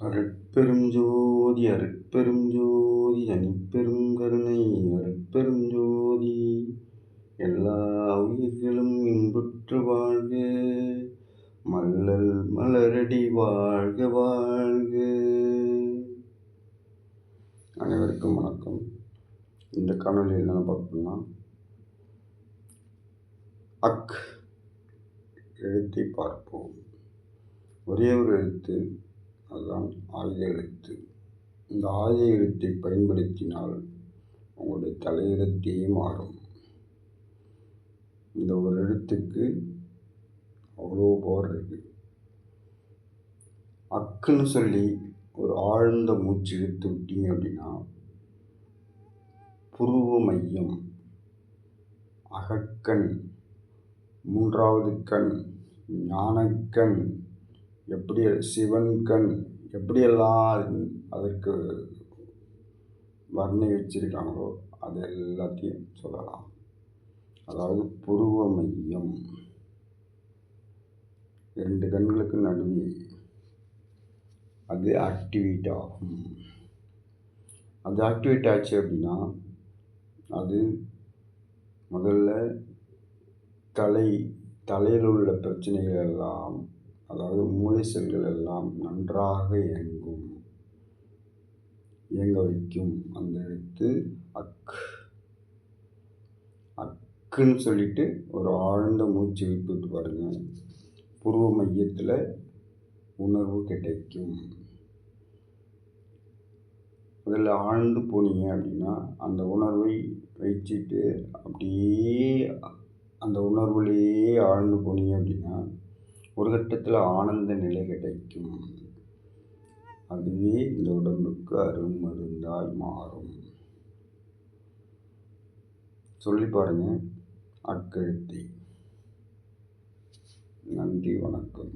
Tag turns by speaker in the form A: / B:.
A: அருட்பெரும் ஜோதி அருட்பெரும் ஜோதி தனிப்பெரும் கருணை அருட்பெரும் ஜோதி. எல்லா உயிர்களும் இன்புற்று வாழ்க மல்லல் மலரடி வாழ்க வாழ்க. அனைவருக்கும் வணக்கம். இந்த காணொலியில் என்னென்ன பார்க்கணும்னா அக் எழுத்தை பார்ப்போம். ஒரே ஒரு எழுத்து அதுதான் ஆயுத எழுத்து. இந்த ஆயுத எழுத்தை பயன்படுத்தினால் உங்களுடைய தலையெழுத்தே மாறும். இந்த ஒரு எழுத்துக்கு அவ்வளோ பவர் இருக்கு. அக்குன்னு சொல்லி ஒரு ஆழ்ந்த மூச்சு இழுத்து விட்டீங்க அப்படின்னா புருவ மையம் அகக்கண் மூன்றாவது கண் ஞானக்கண் எப்படி சிவன் கண் எப்படியெல்லாம் அதற்கு வர்ணி வச்சிருக்காங்களோ அது எல்லாத்தையும் சொல்லலாம். அதாவது புருவ மையம். இரண்டு கண்களுக்கு நடுவே அது ஆக்டிவேட் ஆகும். அது ஆக்டிவேட் ஆச்சு அப்படின்னா அது முதல்ல தலை தலையில் உள்ள பிரச்சனைகள் எல்லாம் மூளை செல்கள் எல்லாம் நன்றாக இயங்கும். இயங்க வைக்கும். அந்த எழுத்து அக் அக்குன்னு சொல்லிட்டு ஒரு ஆழ்ந்த மூச்சு விட்டு பாருங்கள் புருவ மையத்தில் உணர்வு கிடைக்கும். அதில் ஆழ்ந்து போனீங்க அப்படின்னா அந்த உணர்வை வச்சுட்டு அப்படியே அந்த உணர்வுலேயே ஆழ்ந்து போனீங்க அப்படின்னா ஒரு கட்டத்தில் ஆனந்த நிலை கிடைக்கும். அதுவே இந்த உடம்புக்கு அருமருந்தாய் மாறும். சொல்லி பாருங்க. அக்கழுத்தை. நன்றி வணக்கம்.